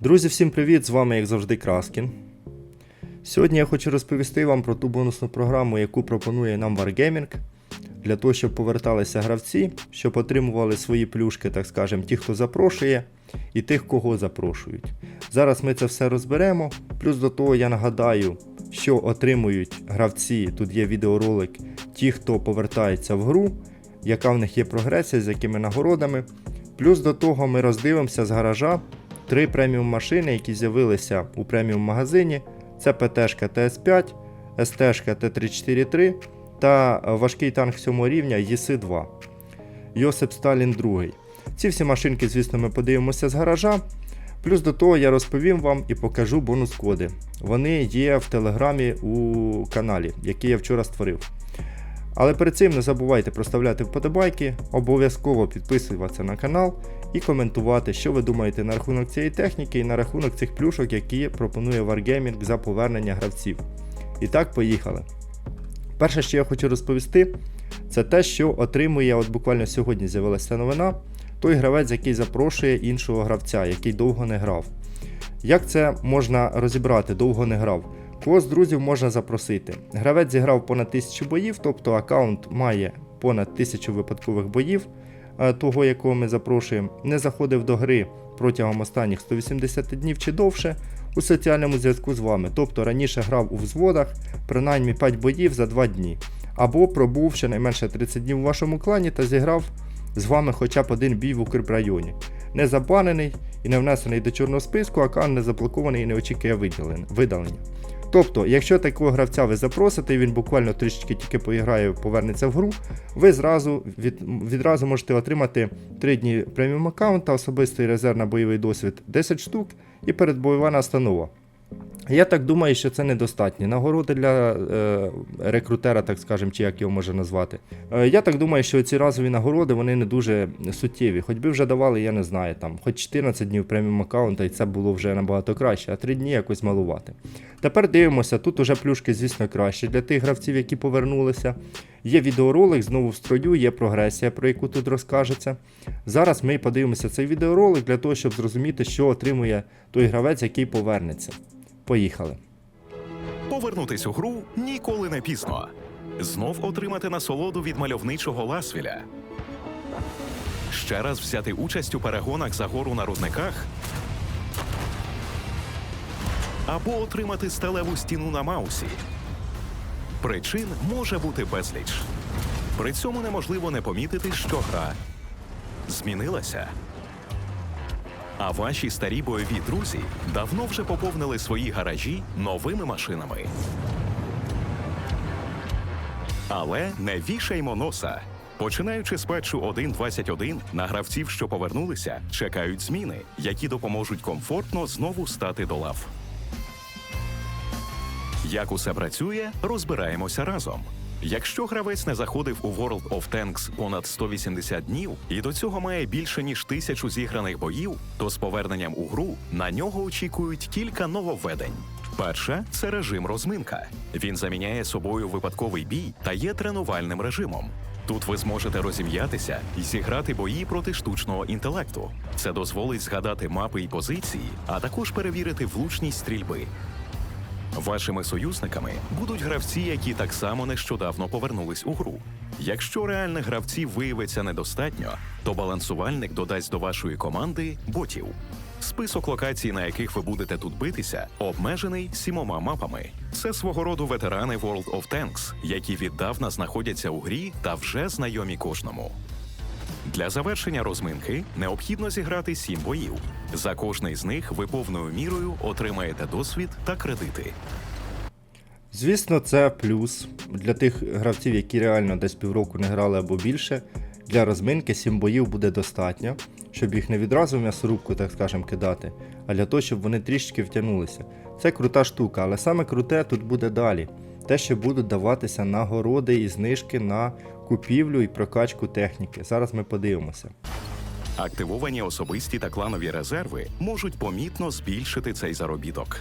Друзі, всім привіт! З вами, як завжди, Краскін. Сьогодні я хочу розповісти вам про ту бонусну програму, яку пропонує нам Wargaming, для того, щоб поверталися гравці, щоб отримували свої плюшки, так скажемо, ті, хто запрошує, і тих, кого запрошують. Зараз ми це все розберемо. Плюс до того я нагадаю, що отримують гравці. Тут є відеоролик, ті, хто повертається в гру, яка в них є прогресія, з якими нагородами. Плюс до того ми роздивимося з гаража три преміум машини, які з'явилися у преміум магазині. Це ПТшка ТС5, СТшка Т343 та важкий танк 7 рівня ЄС-2. Йосип Сталін 2. Ці всі машинки, звісно, ми подивимося з гаража. Плюс до того я розповім вам і покажу бонус-коди. Вони є в телеграмі у каналі, який я вчора створив. Але перед цим не забувайте проставляти вподобайки, обов'язково підписуватися на канал і коментувати, що ви думаєте на рахунок цієї техніки і на рахунок цих плюшок, які пропонує Wargaming за повернення гравців. І так, поїхали. Перше, що я хочу розповісти, це те, що отримує, от буквально сьогодні з'явилася новина, той гравець, який запрошує іншого гравця, який довго не грав. Як це можна розібрати, довго не грав? Кого з друзів можна запросити? Гравець зіграв понад 1000 боїв, тобто аккаунт має понад 1000 випадкових боїв, того, якого ми запрошуємо, не заходив до гри протягом останніх 180 днів чи довше у соціальному зв'язку з вами. Тобто раніше грав у взводах принаймні 5 боїв за 2 дні, або пробув щонайменше 30 днів у вашому клані та зіграв з вами хоча б один бій в укріпрайоні. Не забанений і не внесений до чорного списку, аккаунт не заблокований і не очікує видалення. Тобто, якщо такого гравця ви запросите, і він буквально трішечки тільки поіграє, повернеться в гру, ви зразу від, відразу можете отримати 3 дні преміум аккаунта, особистий резерв на бойовий досвід 10 штук і передбойова настанова. Я так думаю, що це недостатні нагороди для е, рекрутера, так скажемо, чи як його можна назвати. Е, я так думаю, що ці разові нагороди вони не дуже суттєві. Хоч би вже давали, я не знаю, там, хоч 14 днів преміум аккаунта, і це було вже набагато краще, а 3 дні якось малувати. Тепер дивимося, тут уже плюшки, звісно, краще для тих гравців, які повернулися. Є відеоролик, знову в строю, є прогресія, про яку тут розкажеться. Зараз ми подивимося цей відеоролик для того, щоб зрозуміти, що отримує той гравець, який повернеться. Поїхали. Повернутись у гру ніколи не пізно. Знов отримати насолоду від мальовничого ласвіля. Ще раз взяти участь у перегонах за гору на рудниках. Або отримати сталеву стіну на Маусі. Причин може бути безліч. При цьому неможливо не помітити, що гра змінилася. А ваші старі бойові друзі давно вже поповнили свої гаражі новими машинами. Але не вішаймо носа. Починаючи з патчу 1.21, на гравців, що повернулися, чекають зміни, які допоможуть комфортно знову стати до лав. Як усе працює, розбираємося разом. Якщо гравець не заходив у World of Tanks понад 180 днів і до цього має більше ніж тисячу зіграних боїв, то з поверненням у гру на нього очікують кілька нововведень. Перше це режим розминка. Він заміняє собою випадковий бій та є тренувальним режимом. Тут ви зможете розім'ятися і зіграти бої проти штучного інтелекту. Це дозволить згадати мапи і позиції, а також перевірити влучність стрільби. Вашими союзниками будуть гравці, які так само нещодавно повернулись у гру. Якщо реальних гравців виявиться недостатньо, то балансувальник додасть до вашої команди ботів. Список локацій, на яких ви будете тут битися, обмежений сімома мапами. Це свого роду ветерани World of Tanks, які віддавна знаходяться у грі та вже знайомі кожному. Для завершення розминки необхідно зіграти сім боїв. За кожний з них ви повною мірою отримаєте досвід та кредити. Звісно, це плюс для тих гравців, які реально десь півроку не грали або більше. Для розминки 7 боїв буде достатньо, щоб їх не відразу м'ясорубку, так скажемо, кидати, а для того, щоб вони трішки втягнулися. Це крута штука, але саме круте тут буде далі. Те, що будуть даватися нагороди і знижки на купівлю і прокачку техніки. Зараз ми подивимося. Активовані особисті та кланові резерви можуть помітно збільшити цей заробіток.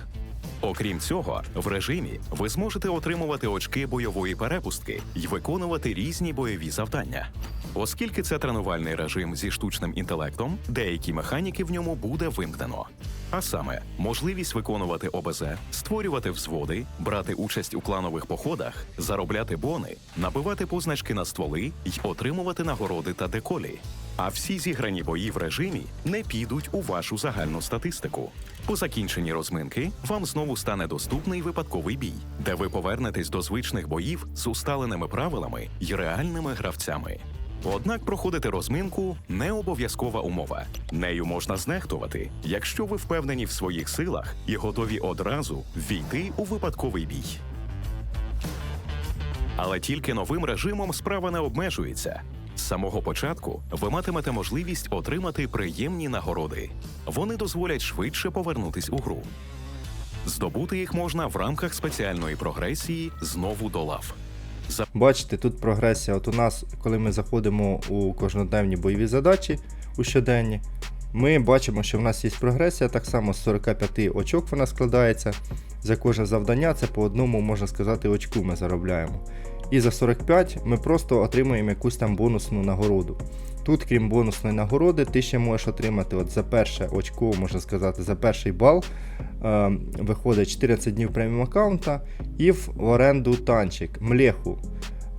Окрім цього, в режимі ви зможете отримувати очки бойової перепустки і виконувати різні бойові завдання. Оскільки це тренувальний режим зі штучним інтелектом, деякі механіки в ньому буде вимкнено. А саме, можливість виконувати ОБЗ, створювати взводи, брати участь у кланових походах, заробляти бони, набивати позначки на стволи й отримувати нагороди та деколі. А всі зіграні бої в режимі не підуть у вашу загальну статистику. По закінченні розминки вам знову стане доступний випадковий бій, де ви повернетесь до звичних боїв з усталеними правилами й реальними гравцями. Однак проходити розминку не обов'язкова умова. Нею можна знехтувати, якщо ви впевнені в своїх силах і готові одразу війти у випадковий бій. Але тільки новим режимом справа не обмежується. З самого початку ви матимете можливість отримати приємні нагороди. Вони дозволять швидше повернутись у гру. Здобути їх можна в рамках спеціальної прогресії знову до лав. Бачите, тут прогресія. От у нас, коли ми заходимо у кожноденні бойові задачі у щоденні, ми бачимо, що в нас є прогресія, так само з 45 очок вона складається. За кожне завдання це по одному, можна сказати, очку ми заробляємо. І за 45 ми просто отримуємо якусь там бонусну нагороду. Тут, крім бонусної нагороди, ти ще можеш отримати от за перше очко, можна сказати, за перший бал. Е, виходить 14 днів преміум аккаунта і в оренду танчик Млеху.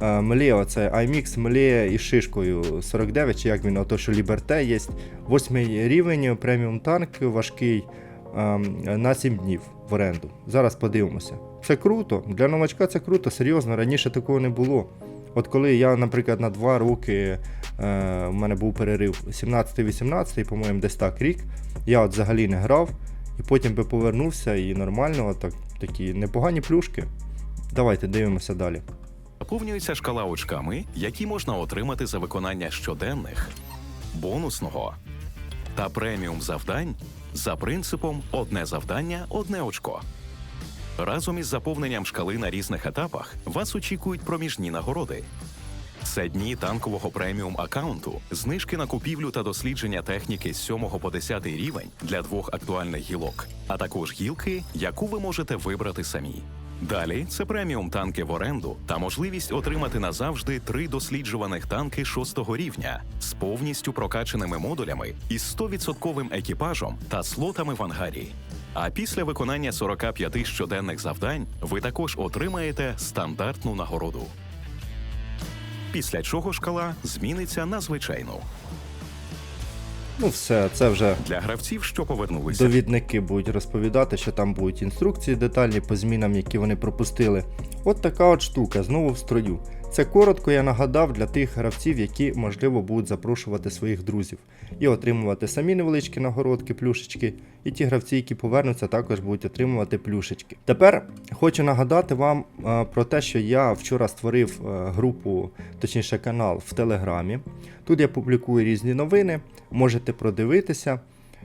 Е, Мле, це iMix, Мле із шишкою 49, чи як він, ото що Ліберте є. Восьмий рівень, преміум танк важкий е, на 7 днів в оренду. Зараз подивимося. Це круто. Для новачка це круто, серйозно, раніше такого не було. От коли я, наприклад, на 2 роки е, у мене був перерив 17-18, по-моєму, десь так рік, я от взагалі не грав, і потім би повернувся і нормально, так, такі непогані плюшки. Давайте дивимося далі. Заповнюється шкала очками, які можна отримати за виконання щоденних, бонусного та преміум завдань за принципом одне завдання, одне очко. Разом із заповненням шкали на різних етапах вас очікують проміжні нагороди. Це дні танкового преміум аккаунту, знижки на купівлю та дослідження техніки з 7 по 10 рівень для двох актуальних гілок, а також гілки, яку ви можете вибрати самі. Далі це преміум танки в оренду та можливість отримати назавжди три досліджуваних танки 6 рівня з повністю прокачаними модулями із 100% екіпажом та слотами в ангарі. А після виконання 45 щоденних завдань ви також отримаєте стандартну нагороду. Після чого шкала зміниться на звичайну. Ну, все, це вже Для гравців, що повернулися довідники будуть розповідати, що там будуть інструкції детальні по змінам, які вони пропустили. От така от штука, знову в строю. Це коротко я нагадав для тих гравців, які, можливо, будуть запрошувати своїх друзів і отримувати самі невеличкі нагородки, плюшечки. І ті гравці, які повернуться, також будуть отримувати плюшечки. Тепер хочу нагадати вам е, про те, що я вчора створив е, групу, точніше канал в Телеграмі. Тут я публікую різні новини, можете продивитися.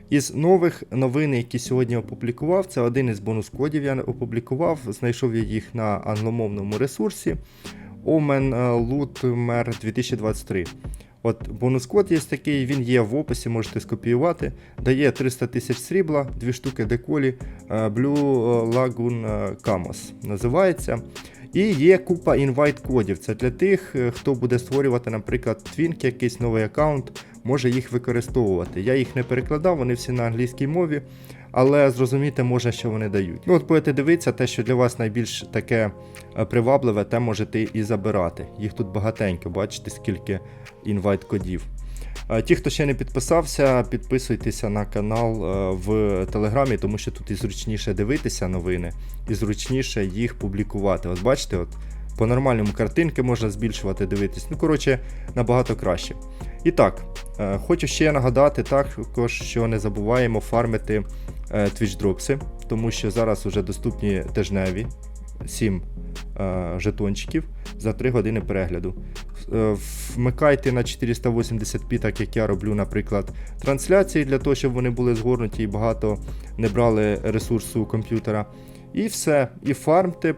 Із нових новин, які сьогодні опублікував, це один із бонус-кодів я опублікував, знайшов я їх на англомовному ресурсі Omen Lootmer 2023. От бонус-код є такий, він є в описі, можете скопіювати. Дає 300 тисяч срібла, дві штуки деколі е, Blue Lagoon Camos називається. І є купа інвайт-кодів. Це для тих, е, хто буде створювати, наприклад, твінк, якийсь новий аккаунт, може їх використовувати. Я їх не перекладав, вони всі на англійській мові, але зрозуміти може, що вони дають. Ну, от будете дивитися, те, що для вас найбільш таке е, привабливе, те можете і забирати. Їх тут багатенько, бачите, скільки інвайт-кодів. Е, Ті, хто ще не підписався, підписуйтеся на канал е, в Телеграмі, тому що тут і зручніше дивитися новини, і зручніше їх публікувати. От бачите, от по нормальному картинки можна збільшувати, дивитись. Ну, коротше, набагато краще. І так, е, хочу ще нагадати також, що не забуваємо фармити е, Twitch дропси, тому що зараз вже доступні тижневі 7 е, жетончиків за 3 години перегляду. Вмикайте на 480p, так як я роблю, наприклад, трансляції для того, щоб вони були згорнуті і багато не брали ресурсу комп'ютера. І все. І фармте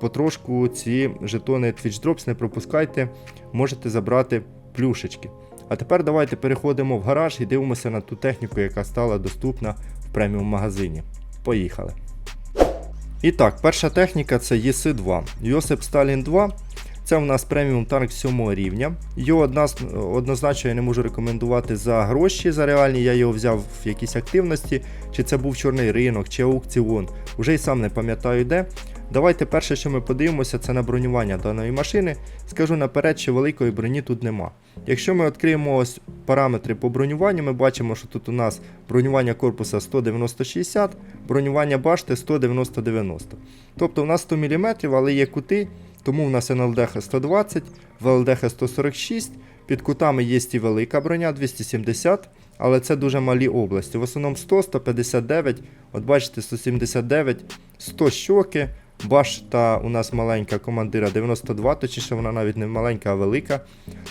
потрошку ці жетони Twitch Drops, не пропускайте, можете забрати плюшечки. А тепер давайте переходимо в гараж і дивимося на ту техніку, яка стала доступна в преміум магазині. Поїхали. І так, перша техніка це ЄС-2. Йосип Сталін 2. Це у нас преміум танк 7 рівня. Його одна, однозначно я не можу рекомендувати за гроші за реальні. Я його взяв в якійсь активності, чи це був чорний ринок, чи аукціон. Уже й сам не пам'ятаю де. Давайте перше, що ми подивимося, це на бронювання даної машини. Скажу наперед, що великої броні тут нема. Якщо ми відкриємо ось параметри по бронюванню, ми бачимо, що тут у нас бронювання корпуса 190-60, бронювання башти 190-90. Тобто у нас 100 мм, але є кути, тому у нас НЛДХ 120, ВЛДХ 146, під кутами є і велика броня 270, але це дуже малі області. В основному 100, 159, от бачите, 179, 100 щоки. Башта у нас маленька командира 92, точніше вона навіть не маленька, а велика.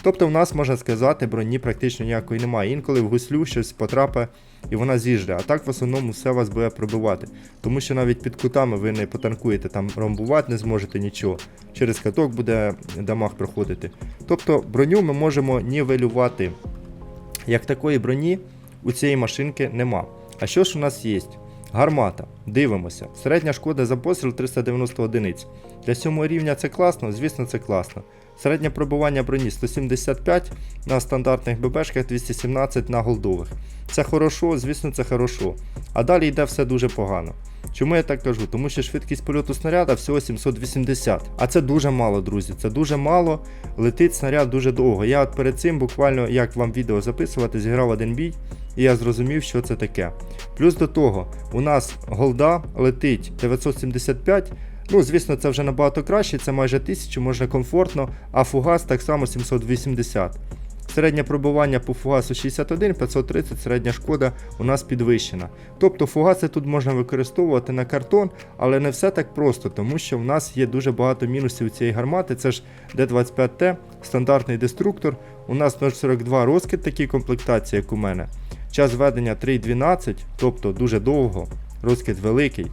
Тобто в нас, можна сказати, броні практично ніякої немає. Інколи в гуслю щось потрапить і вона з'їжджає. А так в основному все вас буде пробивати. Тому що навіть під кутами ви не потанкуєте, там ромбувати не зможете нічого. Через каток буде дамаг проходити. Тобто броню ми можемо нівелювати. Як такої броні у цієї машинки нема. А що ж у нас є? Гармата. Дивимося. Середня шкода за постріл 390 одиниць. Для сьомого рівня це класно, звісно, це класно. Середнє пробування броні 175 на стандартних ББшках 217 на голдових. Це хорошо, звісно, це хорошо. А далі йде все дуже погано. Чому я так кажу? Тому що швидкість польоту снаряда всього 780. А це дуже мало, друзі. Це дуже мало. Летить снаряд дуже довго. Я от перед цим буквально, як вам відео записувати, зіграв один бій, і я зрозумів, що це таке. Плюс до того, у нас голда летить 975. Ну, звісно, це вже набагато краще, це майже 1000, можна комфортно, а фугас так само 780. Середнє пробування по фугасу 61, 530, середня шкода у нас підвищена. Тобто фугаси тут можна використовувати на картон, але не все так просто, тому що в нас є дуже багато мінусів цієї гармати. Це ж Д-25Т, стандартний деструктор. У нас 0,42 розкид такій комплектації, як у мене. Час ведення 3,12, тобто дуже довго, розкид великий.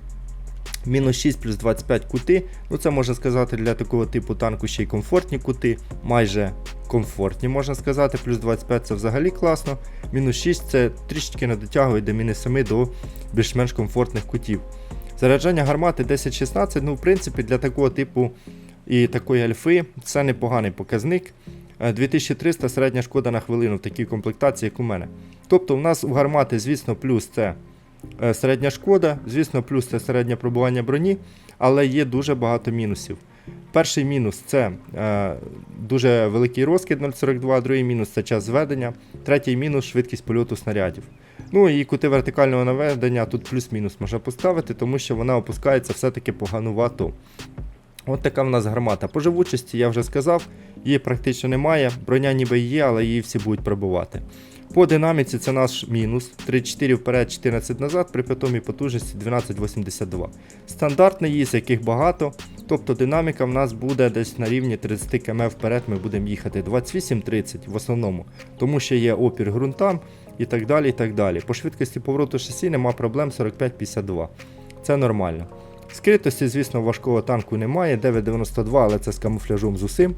Мінус 6 плюс 25 кути. Ну це можна сказати для такого типу танку ще й комфортні кути, майже комфортні, можна сказати. Плюс 25 це взагалі класно. Мінус 6 це трішечки не дотягує до мінус 7 до більш-менш комфортних кутів. Заряджання гармати 10-16, ну в принципі для такого типу і такої альфи це непоганий показник. Е, 2300 середня шкода на хвилину в такій комплектації, як у мене. Тобто, у нас у гармати, звісно, плюс це е, середня шкода, звісно, плюс це середнє пробування броні, але є дуже багато мінусів. Перший мінус це е, дуже великий розкид 0,42, другий мінус це час зведення, третій мінус швидкість польоту снарядів. Ну і кути вертикального наведення тут плюс-мінус можна поставити, тому що вона опускається все-таки поганувато. От така в нас гармата. По живучості я вже сказав, її практично немає. Броня ніби є, але її всі будуть пробувати. По динаміці це наш мінус. 3-4 вперед, 14 назад, при питомій потужності 12,82. Стандартний їзд, яких багато. Тобто динаміка в нас буде десь на рівні 30 км вперед, ми будемо їхати 28-30 в основному, тому що є опір ґрунтам і так далі. і так далі. По швидкості повороту шасі нема проблем 45-52. Це нормально. Скритості, звісно, важкого танку немає, 9,92, але це з камуфляжом з усім.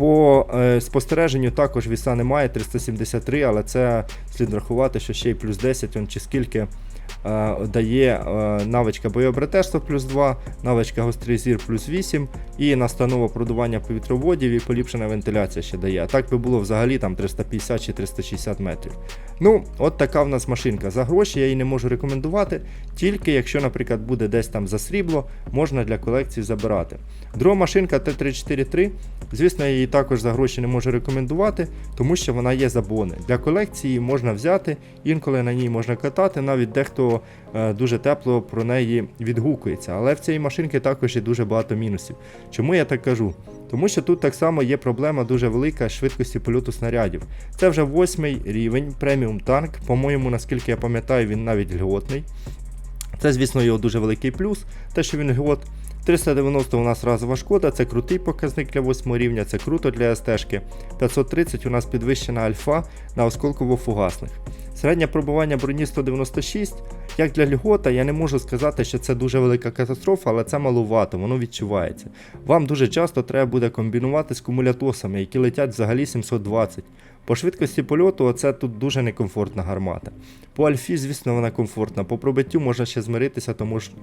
По е, спостереженню також віса немає, 373, але це слід рахувати, що ще й плюс 10, он чи скільки дає е, навичка боєобретежства плюс 2, навичка гострий зір плюс 8 і настанова продування повітроводів і поліпшена вентиляція ще дає. А так би було взагалі там 350 чи 360 метрів. Ну, от така в нас машинка. За гроші я її не можу рекомендувати, тільки якщо, наприклад, буде десь там за срібло, можна для колекції забирати. Друга машинка Т343. Звісно, я її також за гроші не можу рекомендувати, тому що вона є за бони. Для колекції можна взяти, інколи на ній можна катати, навіть дехто е, дуже тепло про неї відгукується. Але в цієї машинки також є дуже багато мінусів. Чому я так кажу? Тому що тут так само є проблема дуже велика швидкості польоту снарядів. Це вже восьмий рівень, преміум танк. По-моєму, наскільки я пам'ятаю, він навіть льготний. Це, звісно, його дуже великий плюс, те, що він льгот. 390 у нас разова шкода, це крутий показник для 8 рівня, це круто для СТ-шки. 530 у нас підвищена альфа на осколково-фугасних. Середнє пробування броні 196. Як для льгота, я не можу сказати, що це дуже велика катастрофа, але це малувато, воно відчувається. Вам дуже часто треба буде комбінувати з кумулятосами, які летять взагалі 720. По швидкості польоту це тут дуже некомфортна гармата. По альфі, звісно, вона комфортна. По пробиттю можна ще змиритися,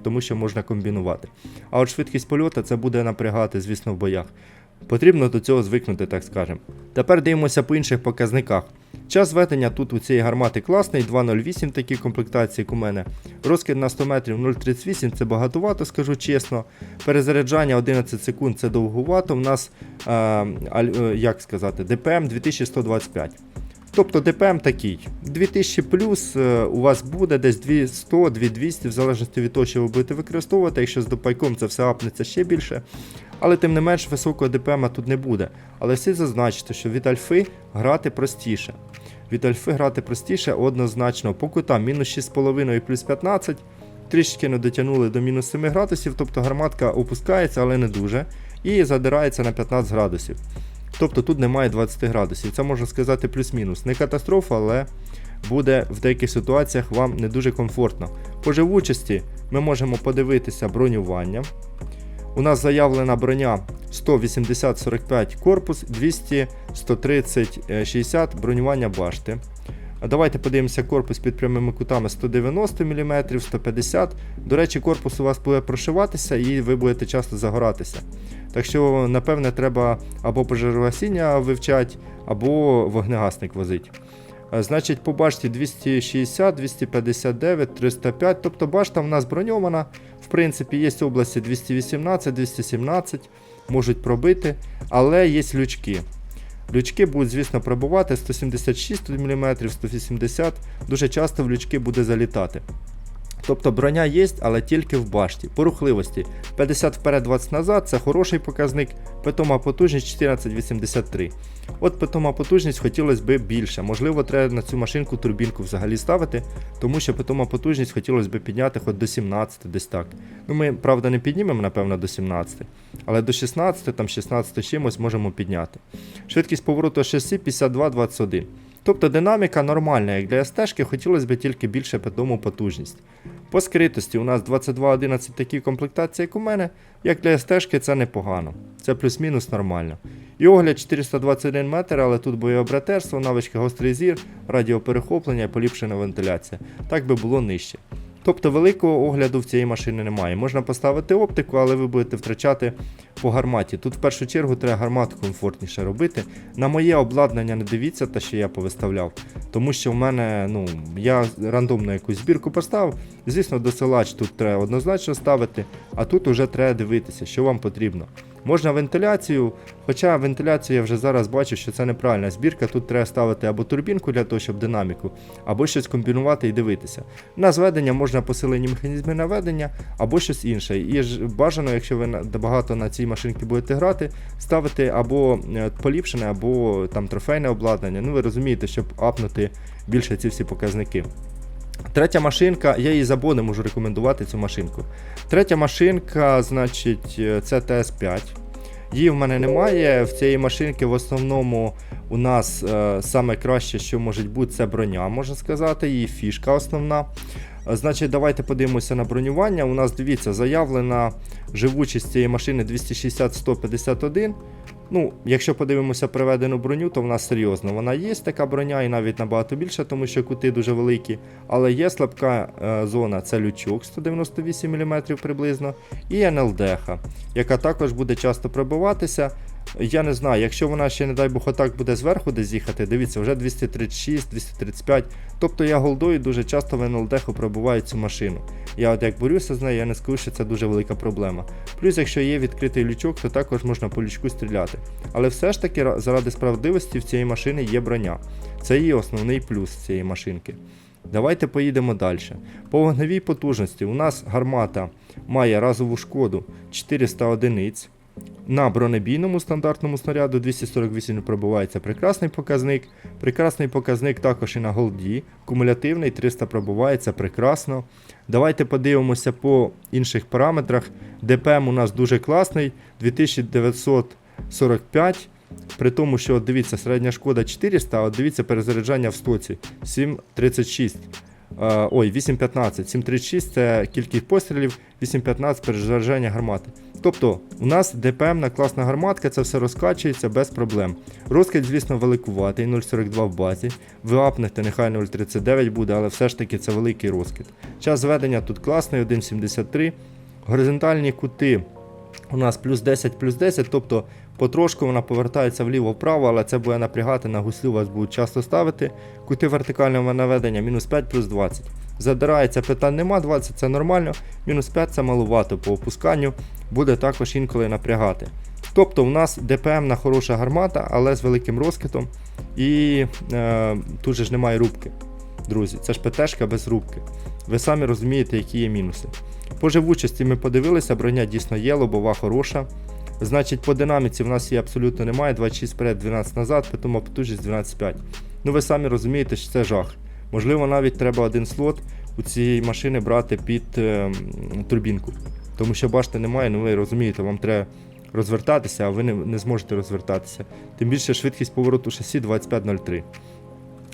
тому, що можна комбінувати. А от швидкість польоту це буде напрягати, звісно, в боях. Потрібно до цього звикнути, так скажемо. Тепер дивимося по інших показниках. Час ведення тут у цієї гармати класний, 2.08 такі комплектації, як у мене. Розкид на 100 метрів 0.38 це багатувато, скажу чесно. Перезаряджання 11 секунд це довгувато. У нас, е, е, як сказати, ДПМ 2125. Тобто ДПМ такий. 2000 плюс е, у вас буде десь 200, 2200, в залежності від того, що ви будете використовувати. Якщо з допайком це все апнеться ще більше. Але тим не менш високого ДПМ тут не буде. Але слід зазначити, що від альфи грати простіше. Від альфи грати простіше однозначно. По кутам мінус 6,5 і плюс 15. Трішки не дотягнули до мінус 7 градусів, тобто гарматка опускається, але не дуже. І задирається на 15 градусів. Тобто тут немає 20 градусів. Це можна сказати плюс-мінус. Не катастрофа, але буде в деяких ситуаціях вам не дуже комфортно. По живучості ми можемо подивитися бронювання. У нас заявлена броня 180-45 корпус, 200, 130, е, 60 бронювання башти. Давайте подивимося корпус під прямими кутами 190 мм, 150 До речі, корпус у вас буде прошиватися і ви будете часто загоратися. Так що, напевне, треба або пожежогасіння вивчати, або вогнегасник возити. Е, Значить, по башті 260, 259, 305. Тобто башта в нас броньована. В принципі, є області 218, 217, можуть пробити, але є лючки. Лючки будуть, звісно, пробувати 176 мм, 180 Дуже часто в лючки буде залітати. Тобто броня є, але тільки в башті. По рухливості 50 вперед, 20 назад це хороший показник. Питома потужність 1483. От питома потужність хотілося б більше. Можливо, треба на цю машинку турбінку взагалі ставити, тому що питома потужність хотілося б підняти хоч до 17, десь так. Ну ми, правда, не піднімемо, напевно, до 17, але до 16, там 16 чимось можемо підняти. Швидкість повороту шасі 52-21. Тобто динаміка нормальна, як для СТ, хотілося б тільки більше питому потужність. По скритості у нас 22-11 такі комплектації, як у мене, як для СТ це непогано. Це плюс-мінус нормально. І огляд 421 метр, але тут бойове братерство, навички гострий зір, радіоперехоплення поліпшена вентиляція. Так би було нижче. Тобто великого огляду в цієї машини немає. Можна поставити оптику, але ви будете втрачати по гарматі. Тут в першу чергу треба гармату комфортніше робити. На моє обладнання не дивіться, те, що я повиставляв. Тому що в мене, ну, я рандомно якусь збірку поставив. Звісно, досилач тут треба однозначно ставити, а тут уже треба дивитися, що вам потрібно. Можна вентиляцію, хоча вентиляцію я вже зараз бачу, що це неправильна збірка. Тут треба ставити або турбінку для того, щоб динаміку, або щось комбінувати і дивитися. На зведення можна посилені механізми наведення, або щось інше. І бажано, якщо ви багато на цій машинці будете грати, ставити або е, поліпшене, або там трофейне обладнання. Ну ви розумієте, щоб апнути більше ці всі показники. Третя машинка, я її забуду, можу рекомендувати цю машинку. Третя машинка, значить, е, це TS5. Її в мене немає. В цієї машинки в основному у нас е, саме краще, що може бути, це броня, можна сказати, її фішка основна. Е, Значить, давайте подивимося на бронювання. У нас, дивіться, заявлена живучість цієї машини 260-151. Ну, якщо подивимося приведену броню, то в нас серйозно вона є така броня і навіть набагато більше, тому що кути дуже великі. Але є слабка е, зона, це лючок 198 мм приблизно, і НЛДХ, яка також буде часто пробиватися. Я не знаю, якщо вона ще, не дай Бог, отак буде зверху десь їхати, дивіться, вже 236, 235. Тобто я голдою дуже часто в НЛДХ пробиваю цю машину. Я от як борюся з нею, я не скажу, що це дуже велика проблема. Плюс, якщо є відкритий лючок, то також можна по лючку стріляти. Але все ж таки, заради справедливості в цієї машини є броня. Це її основний плюс цієї машинки. Давайте поїдемо далі. По вогневій потужності у нас гармата має разову шкоду 400 одиниць. На бронебійному стандартному снаряду 248 пробувається прекрасний показник. Прекрасний показник також і на голді. Кумулятивний 300 пробувається прекрасно. Давайте подивимося по інших параметрах. ДПМ у нас дуже класний 2945. При тому, що дивіться, середня шкода 400, а от дивіться перезаряджання в стоці 736. Е, Ой, 8.15. 7.36 це кількість пострілів, 8.15 перезаряджання гармати. Тобто, у нас ДПМна класна гарматка, це все розкачується без проблем. Розкид, звісно, великуватий, 0,42 в базі. Ви апнете, нехай 0,39 буде, але все ж таки це великий розкид. Час зведення тут класний, 1,73. Горизонтальні кути у нас плюс 10, плюс 10, тобто Потрошку вона повертається вліво-вправо, але це буде напрягати, на гуслю вас будуть часто ставити. Кути вертикального наведення мінус 5 плюс 20. Задирається питань нема, 20 це нормально, мінус 5 це малувато по опусканню, буде також інколи напрягати. Тобто у нас ДПМ на хороша гармата, але з великим розкитом. І е, тут же ж немає рубки. Друзі, це ж ПТшка без рубки. Ви самі розумієте, які є мінуси. По живучості ми подивилися, броня дійсно є, лобова хороша. Значить, по динаміці в нас її абсолютно немає. 26 вперед, 12 назад, тому потужність 12,5. Ну ви самі розумієте, що це жах. Можливо, навіть треба один слот у цієї машини брати під е, турбінку. Тому що бачите, немає, ну ви розумієте, вам треба розвертатися, а ви не, не зможете розвертатися. Тим більше швидкість повороту шасі 25.03.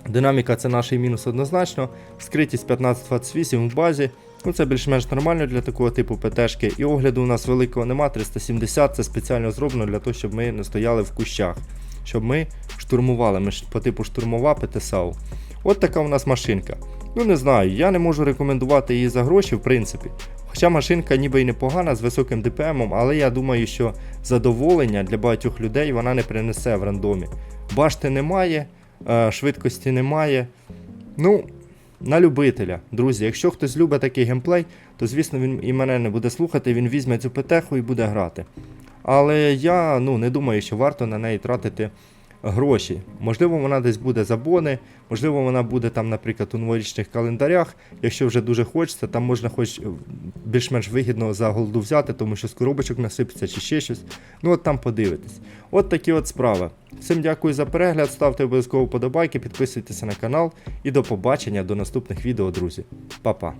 Динаміка це наш мінус однозначно. Скритість 1528 в базі. Ну це більш-менш нормально для такого типу ПТшки. І огляду у нас великого нема, 370 це спеціально зроблено для того, щоб ми не стояли в кущах. Щоб ми штурмували. Ми по типу штурмова ПТСАУ. От така у нас машинка. Ну не знаю, я не можу рекомендувати її за гроші, в принципі. Хоча машинка ніби й непогана з високим ДПМом, але я думаю, що задоволення для багатьох людей вона не принесе в рандомі. Башти немає, е, швидкості немає. Ну, на любителя, друзі, якщо хтось любить такий геймплей, то звісно він і мене не буде слухати, він візьме цю петеху і буде грати. Але я ну, не думаю, що варто на неї тратити гроші. Можливо, вона десь буде за бони, можливо, вона буде там, наприклад, у новорічних календарях. Якщо вже дуже хочеться, там можна хоч е, більш-менш вигідно за голду взяти, тому що з коробочок насипеться чи ще щось. Ну от там подивитись. От такі от справи. Всім дякую за перегляд, ставте обов'язково подобайки, підписуйтеся на канал і до побачення до наступних відео, друзі. Па-па.